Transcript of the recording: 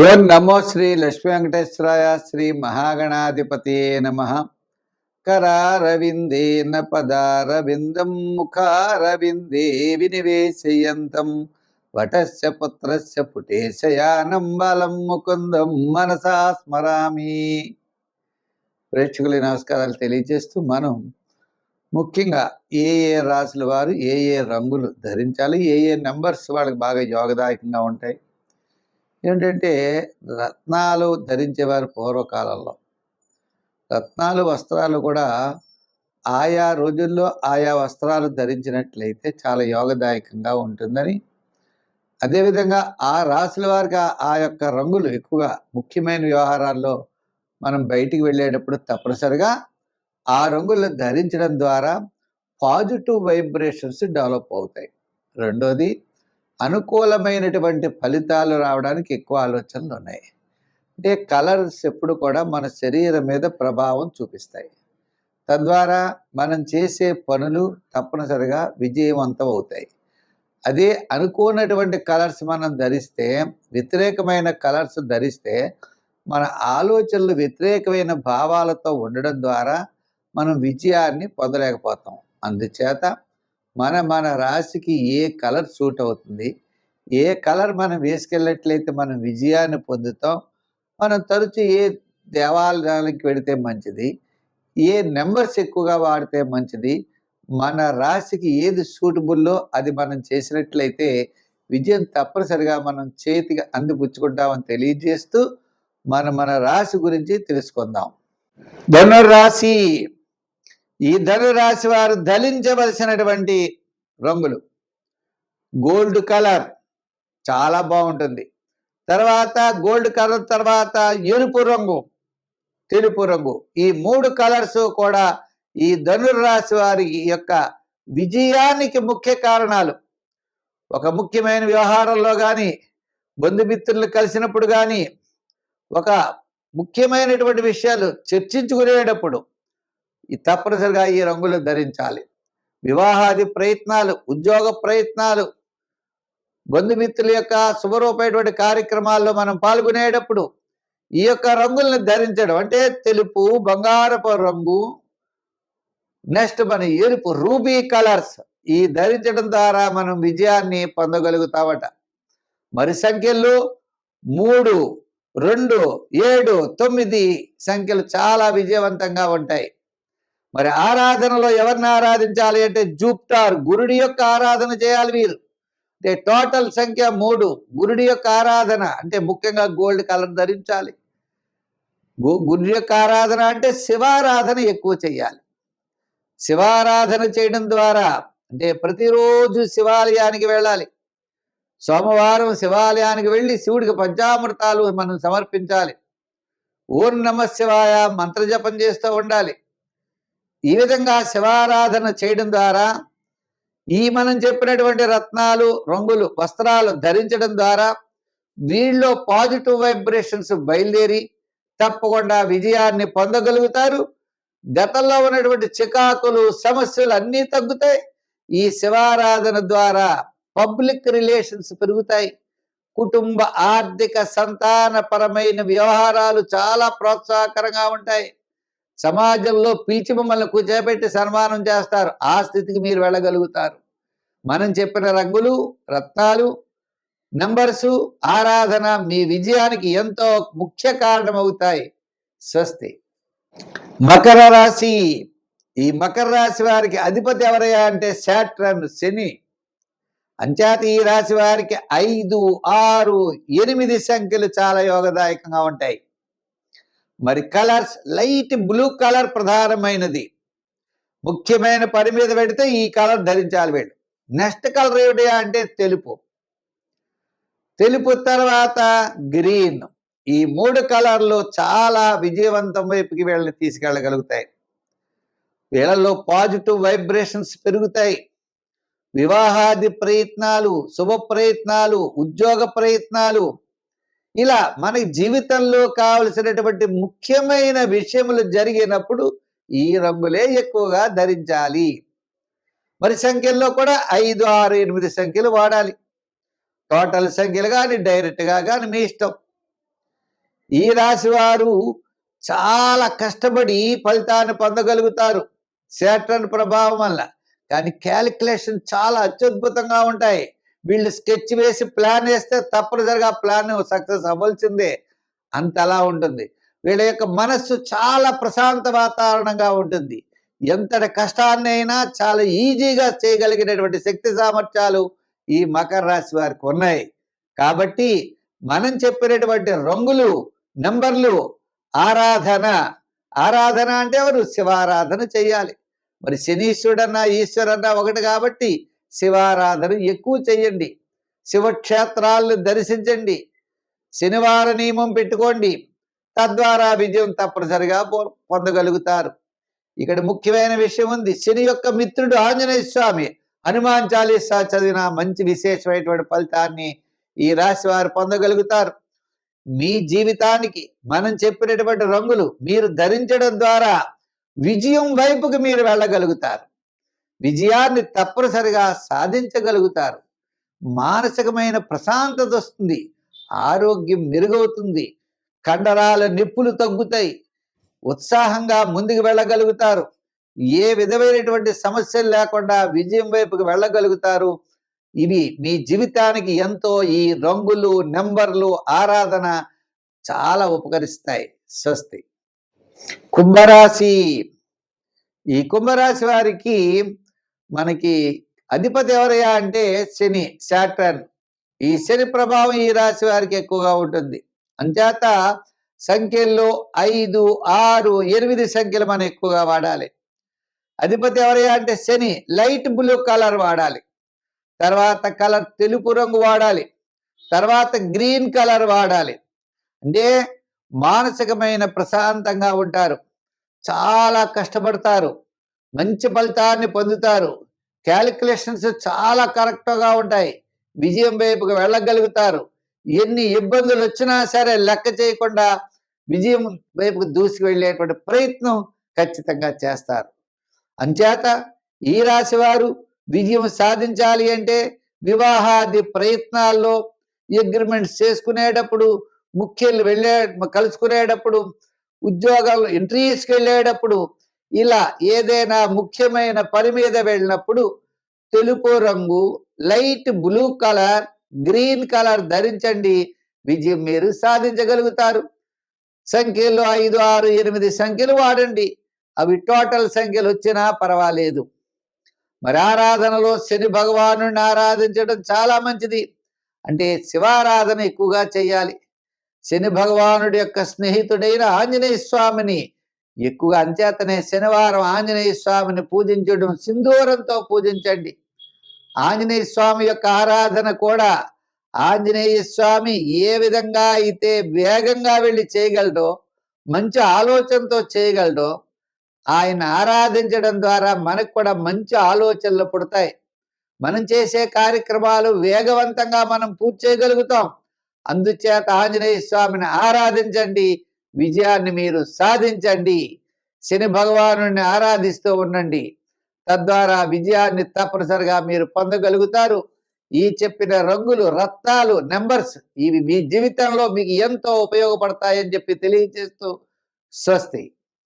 ఓం నమో శ్రీ లక్ష్మీ వెంకటేశ్వరాయ శ్రీ మహాగణాధిపతి నమ. కరారవిందేన పదారవిందం ముఖారవిందే వినివేశయంతం. వటస్య పుత్రస్య పుటేశయానం బలం ముకుందం మనసా స్మరామి. ప్రేక్షకుల నమస్కారాలు తెలియజేస్తూ మనం ముఖ్యంగా ఏ ఏ రాసుల వారు ఏ ఏ రంగులు ధరించాలి ఏ ఏ నెంబర్స్ వాళ్ళకి బాగా యోగదాయకంగా ఉంటాయి ఏంటంటే రత్నాలు ధరించేవారు పూర్వకాలంలో. రత్నాలు వస్త్రాలు కూడా ఆయా రోజుల్లో ఆయా వస్త్రాలు ధరించినట్లయితే చాలా యోగదాయకంగా ఉంటుందని. అదేవిధంగా ఆ రాశుల వారికి ఆ- ఆ యొక్క రంగులు ఎక్కువగా ముఖ్యమైన వ్యవహారాల్లో మనం బయటికి వెళ్ళేటప్పుడు తప్పనిసరిగా ఆ రంగులు ధరించడం ద్వారా పాజిటివ్ వైబ్రేషన్స్ డెవలప్ అవుతాయి. రెండోది అనుకూలమైనటువంటి ఫలితాలు రావడానికి ఎక్కువ ఆలోచనలు ఉన్నాయి. అంటే కలర్స్ ఎప్పుడు కూడా మన శరీరం మీద ప్రభావం చూపిస్తాయి. తద్వారా మనం చేసే పనులు తప్పనిసరిగా విజయవంతం అవుతాయి. అదే అనుకోనటువంటి కలర్స్ మనం ధరిస్తే వ్యతిరేకమైన కలర్స్ ధరిస్తే మన ఆలోచనలు వ్యతిరేకమైన భావాలతో ఉండడం ద్వారా మనం విజయాన్ని పొందలేకపోతాం. అందుచేత మన మన రాశికి ఏ కలర్ సూట్ అవుతుంది ఏ కలర్ మనం వేసుకెళ్ళట్లయితే మనం విజయాన్ని పొందుతాం మనం తరచు ఏ దేవాలయానికి వెడితే మంచిది ఏ నెంబర్స్ ఎక్కువగా వాడితే మంచిది మన రాశికి ఏది సూటబుల్లో అది మనం చేసినట్లయితే విజయం తప్పనిసరిగా మనం చేతికి అందిపుచ్చుకుంటామని తెలియజేస్తూ మన మన రాశి గురించి తెలుసుకుందాం. ధనురాశి ఈ ధనురాశి వారు ధరించవలసినటువంటి రంగులు. Gold colour. చాలా బాగుంటుంది. తర్వాత గోల్డ్ కలర్ తర్వాత ఎరుపు రంగు తెలుపు రంగు. ఈ మూడు కలర్స్ కూడా ఈ ధనుర్రాశి వారి యొక్క విజయానికి ముఖ్య కారణాలు. ఒక ముఖ్యమైన వ్యవహారంలో కానీ బంధుమిత్రులు కలిసినప్పుడు కానీ ఒక ముఖ్యమైనటువంటి విషయాలు చర్చించుకునేటప్పుడు ఈ తప్పనిసరిగా ఈ రంగులు ధరించాలి. వివాహాది ప్రయత్నాలు ఉద్యోగ ప్రయత్నాలు బంధుమిత్రుల యొక్క శుభరూపమైనటువంటి కార్యక్రమాల్లో మనం పాల్గొనేటప్పుడు ఈ యొక్క రంగుల్ని ధరించడం అంటే తెలుపు బంగారపు రంగు నెక్స్ట్ మన ఎరుపు రూబీ కలర్స్. ఈ ధరించడం ద్వారా మనం విజయాన్ని పొందగలుగుతామట. మరి సంఖ్యలు మూడు రెండు ఏడు తొమ్మిది సంఖ్యలు చాలా విజయవంతంగా ఉంటాయి. మరి ఆరాధనలో ఎవరిని ఆరాధించాలి అంటే జూప్టార్ గురుడి యొక్క ఆరాధన చేయాలి వీరు. టోటల్ సంఖ్య మూడు. గురుడి యొక్క ఆరాధన అంటే ముఖ్యంగా గోల్డ్ కలర్ ధరించాలి. గు- గురుడి యొక్క ఆరాధన అంటే శివారాధన ఎక్కువ చేయాలి. శివారాధన చేయడం ద్వారా అంటే ప్రతిరోజు శివాలయానికి వెళ్ళాలి. సోమవారం శివాలయానికి వెళ్ళి శివుడికి పంచామృతాలు మనం సమర్పించాలి. ఓం నమ శివాయ మంత్రజపం చేస్తూ ఉండాలి. ఈ విధంగా శివారాధన చేయడం ద్వారా ఈ మనం చెప్పినటువంటి రత్నాలు రంగులు వస్త్రాలు ధరించడం ద్వారా వీళ్ళలో పాజిటివ్ వైబ్రేషన్స్ బయలుదేరి తప్పకుండా విజయాన్ని పొందగలుగుతారు. గతంలో ఉన్నటువంటి చికాకులు సమస్యలు అన్నీ తగ్గుతాయి. ఈ శివారాధన ద్వారా పబ్లిక్ రిలేషన్స్ పెరుగుతాయి. కుటుంబ ఆర్థిక సంతానపరమైన వ్యవహారాలు చాలా ప్రోత్సాహకరంగా ఉంటాయి. సమాజంలో పిలిచి మమ్మల్ని కూర్చోబెట్టి సన్మానం చేస్తారు. ఆ స్థితికి మీరు వెళ్ళగలుగుతారు. మనం చెప్పిన రంగులు రత్నాలు నంబర్సు ఆరాధన మీ విజయానికి ఎంతో ముఖ్య కారణమవుతాయి. స్వస్తి. మకర రాశి. ఈ మకర రాశి వారికి అధిపతి ఎవరయ్యా అంటే శాట్రన్ శని. అంచేత ఈ రాశి వారికి ఐదు ఆరు ఎనిమిది సంఖ్యలు చాలా యోగదాయకంగా ఉంటాయి. మరి కలర్స్ లైట్ బ్లూ కలర్ ప్రధానమైనది. ముఖ్యమైన పని మీద పెడితే ఈ కలర్ ధరించాలి వీళ్ళు. నెక్స్ట్ కలర్ ఏమిటి అంటే తెలుపు. తెలుపు తర్వాత గ్రీన్. ఈ మూడు కలర్లు చాలా విజయవంతం వైపుకి వీళ్ళని తీసుకెళ్ళగలుగుతాయి. వీళ్ళలో పాజిటివ్ వైబ్రేషన్స్ పెరుగుతాయి. వివాహాది ప్రయత్నాలు శుభ ప్రయత్నాలు ఉద్యోగ ప్రయత్నాలు ఇలా మనకి జీవితంలో కావలసినటువంటి ముఖ్యమైన విషయములు జరిగినప్పుడు ఈ రంగులే ఎక్కువగా ధరించాలి. మరి సంఖ్యల్లో కూడా ఐదు ఆరు ఎనిమిది సంఖ్యలు వాడాలి. టోటల్ సంఖ్యలు కానీ డైరెక్ట్గా కానీ మీ ఇష్టం. ఈ రాశి వారు చాలా కష్టపడి ఫలితాన్ని పొందగలుగుతారు. శాటర్న్ ప్రభావం వల్ల. కానీ క్యాలిక్యులేషన్ చాలా అత్యద్భుతంగా ఉంటాయి. వీళ్ళు స్కెచ్ వేసి ప్లాన్ వేస్తే తప్పనిసరిగా ప్లాన్ సక్సెస్ అవ్వాల్సిందే. అంత అలా ఉంటుంది. వీళ్ళ యొక్క మనస్సు చాలా ప్రశాంత వాతావరణంగా ఉంటుంది. ఎంతటి కష్టాన్ని అయినా చాలా ఈజీగా చేయగలిగినటువంటి శక్తి సామర్థ్యాలు ఈ మకర రాశి వారికి ఉన్నాయి. కాబట్టి మనం చెప్పినటువంటి రంగులు నెంబర్లు ఆరాధన ఆరాధన అంటే ఎవరు? శివారాధన చేయాలి. మరి శనీశ్వరుడన్నా ఈశ్వరన్నా ఒకటి కాబట్టి శివారాధన ఎక్కువ చేయండి శివక్షేత్రాలను దర్శించండి. శనివార నియమం పెట్టుకోండి. తద్వారా విజయం తప్పనిసరిగా పొ- పొందగలుగుతారు. ఇక్కడ ముఖ్యమైన విషయం ఉంది. శని యొక్క మిత్రుడు ఆంజనేయ స్వామి. హనుమాన్ చాలీసా చదివిన మంచి విశేషమైనటువంటి ఫలితాన్ని ఈ రాశి వారు పొందగలుగుతారు. మీ జీవితానికి మనం చెప్పినటువంటి రంగులు మీరు ధరించడం ద్వారా విజయం వైపుకి మీరు వెళ్ళగలుగుతారు. విజయాన్ని తప్పనిసరిగా సాధించగలుగుతారు. మానసికమైన ప్రశాంతత వస్తుంది. ఆరోగ్యం మెరుగవుతుంది. కండరాల నిప్పులు తగ్గుతాయి. ఉత్సాహంగా ముందుకు వెళ్ళగలుగుతారు. ఏ విధమైనటువంటి సమస్యలు లేకుండా విజయం వైపుకి వెళ్ళగలుగుతారు. ఇవి మీ జీవితానికి ఎంతో ఈ రంగులు నెంబర్లు ఆరాధన చాలా ఉపకరిస్తాయి. స్వస్తి. కుంభరాశి. ఈ కుంభరాశి వారికి మనకి అధిపతి ఎవరయ్యా అంటే శని శాటర్న్ ఈ శని ప్రభావం ఈ రాశి వారికి ఎక్కువగా ఉంటుంది. అంచేత సంఖ్యల్లో ఐదు ఆరు ఎనిమిది సంఖ్యలు మనం ఎక్కువగా వాడాలి. అధిపతి ఎవరయ్యా అంటే శని లైట్ బ్లూ కలర్ వాడాలి. తర్వాత కలర్ తెలుపు రంగు వాడాలి. తర్వాత గ్రీన్ కలర్ వాడాలి. అంటే మానసికమైన ప్రశాంతంగా ఉంటారు. చాలా కష్టపడతారు. మంచి ఫలితాన్ని పొందుతారు. క్యాలిక్యులేషన్స్ చాలా కరెక్ట్గా ఉంటాయి. విజయం వైపుకు వెళ్ళగలుగుతారు. ఎన్ని ఇబ్బందులు వచ్చినా సరే లెక్క చేయకుండా విజయం వైపుకు దూసుకు వెళ్ళేటువంటి ప్రయత్నం ఖచ్చితంగా చేస్తారు. అంచేత ఈ రాశి వారు విజయం సాధించాలి అంటే వివాహాది ప్రయత్నాల్లో అగ్రిమెంట్స్ చేసుకునేటప్పుడు ముఖ్యులు వెళ్ళే కలుసుకునేటప్పుడు ఉద్యోగాలు ఇంటర్వ్యూస్కి వెళ్ళేటప్పుడు ఇలా ఏదైనా ముఖ్యమైన పని మీద వెళ్ళినప్పుడు తెలుపు రంగు light blue colour green colour ధరించండి. విజయం మీరు సాధించగలుగుతారు. సంఖ్యలు ఐదు ఆరు ఎనిమిది సంఖ్యలు వాడండి. అవి టోటల్ సంఖ్యలు వచ్చినా పర్వాలేదు. మరి ఆరాధనలో శని భగవాను ఆరాధించడం చాలా మంచిది. అంటే శివారాధన ఎక్కువగా చేయాలి. శని భగవానుడి యొక్క స్నేహితుడైన ఆంజనేయ స్వామిని ఎక్కువగా అంచేతనే శనివారం ఆంజనేయ స్వామిని పూజించడం సింధూరంతో పూజించండి. ఆంజనేయ స్వామి యొక్క ఆరాధన కూడా ఆంజనేయ స్వామి ఏ విధంగా అయితే వేగంగా వెళ్ళి చేయగలడో మంచి ఆలోచనతో చేయగలడో ఆయన ఆరాధించడం ద్వారా మనకు కూడా మంచి ఆలోచనలు పుడతాయి. మనం చేసే కార్యక్రమాలు వేగవంతంగా మనం పూర్తి చేయగలుగుతాం. అందుచేత ఆంజనేయ స్వామిని ఆరాధించండి. విజయాన్ని మీరు సాధించండి. శని భగవాను ఆరాధిస్తూ ఉండండి. తద్వారా విజయాన్ని తప్పనిసరిగా మీరు పొందగలుగుతారు. ఈ చెప్పిన రంగులు రత్నాలు నెంబర్స్ ఇవి మీ జీవితంలో మీకు ఎంతో ఉపయోగపడతాయని చెప్పి తెలియజేస్తూ స్వస్తి.